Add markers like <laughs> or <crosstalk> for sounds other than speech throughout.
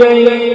愿。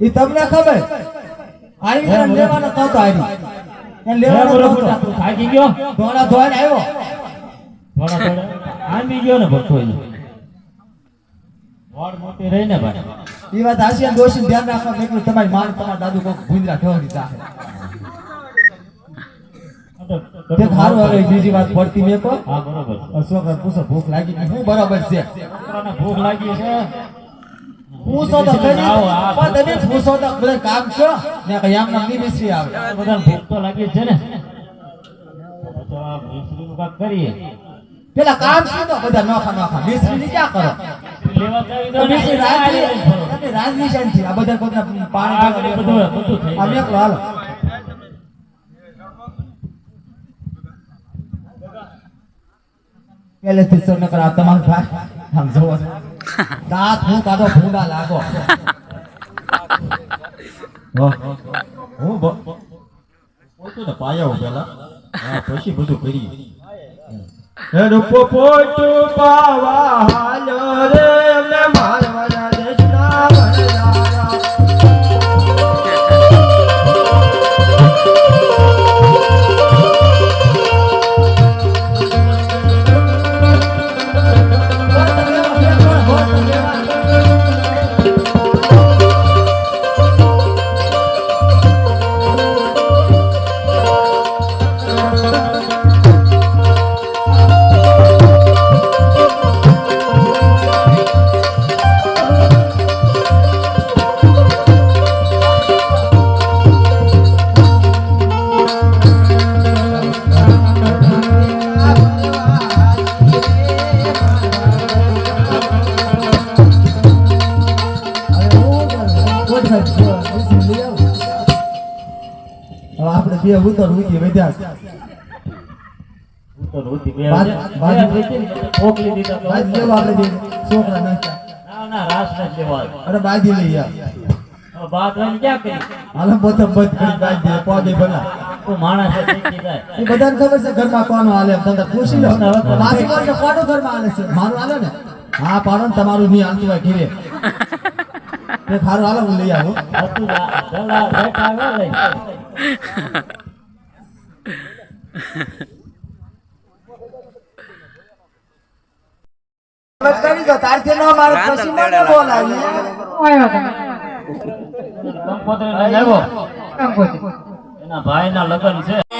એ તમને ખબર? આઈ લેવાનો તો હતો આવી એને લેવાનો બોલો તો બેટા, હતો તું થાકી ગયો? ધોળા ધોઈને આવ્યો. થોડા થોડા આંબી ગયો ને ઈ. વાળ મોટી રહી ને ભાઈ. એ વાત હાસી દોષી ધ્યાન રાખવા મેં તમારી માન તમારા દાદુ કોક ભૂંદરા ઠોરી ચાહે તે સારું હવે બીજી વાત પડતી મેં કહો. હા બરોબર અશોક પૂછો ભૂખ લાગી હું બરાબર છે? ભૂખ લાગી છે. પૂછો તો આવો, પણ તમે પૂછો તો બધા કામ છો. ને કઈ આમ નામ આવે. બધાને ભૂખ તો લાગી છે ને. તો આ મિસ્ત્રીનું કામ કરીએ. પેલા કામ શું તો? બધા નોખા નોખા. મિશ્રી ની ક્યાં કરો? લેવા જાવી તો દો ને, મિશ્રી આ રાજની લઈને ફરો. તમે રાજની છે આ બધા કોકના પાણી બધું બધું થઈ આમ જાય. હાલો. પહેલેથી જ સર આ તમારું ભાઈ છો. દાંત હું કાઢો ભૂંડા લાગો. હું. બ- પોતું ને પાયા પેલા પછી બધું કરી પોતું પાવા બે ઉતર ઉતી વધ્યા છે. તો રોટી બે બાદ- છે. બાદ- બે રોટી ને મોકલી દીધા તો લેવા આપણે છોકરા ને ના ના રાસ ને લેવા અરે બાજી લઈ આ બાત બાદ ક્યાં કરી? હાલો બોતમ બંધ કરી બાજી દે પગે ભલા. તું માણસ એ બધાને ખબર છે ઘરમાં કોણ હાલે તમને પૂછી લો. માસી કોણ કોનું ઘરમાં હાલે છે. મારું હાલે ને? હા પાડો ને તમારું નહીં હાલતું હોય ઘીરે. તે <laughs> ખારું હાલો હું લઈ આવું. હતું જ ભાઈ ના લગ્ન પછી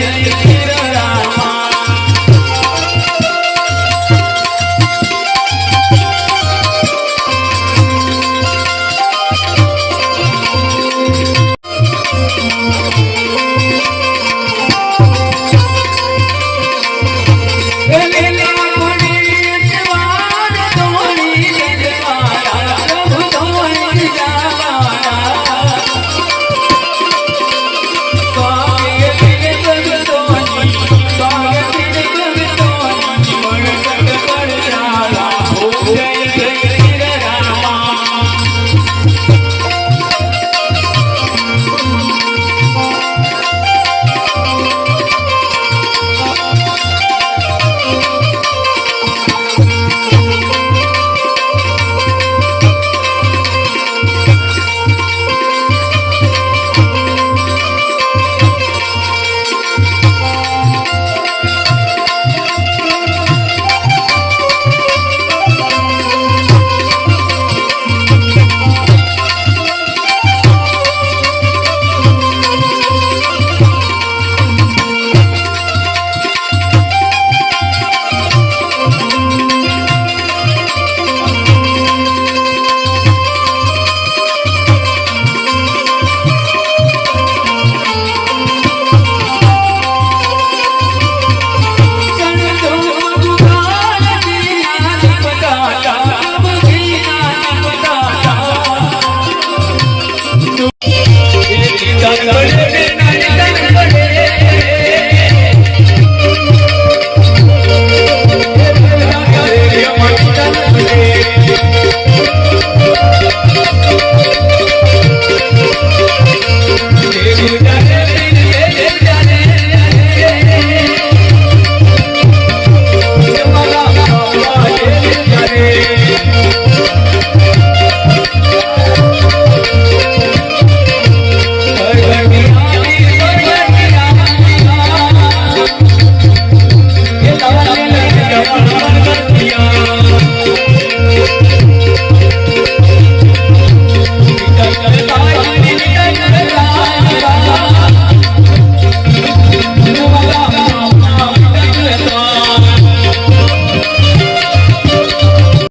yeah, yeah.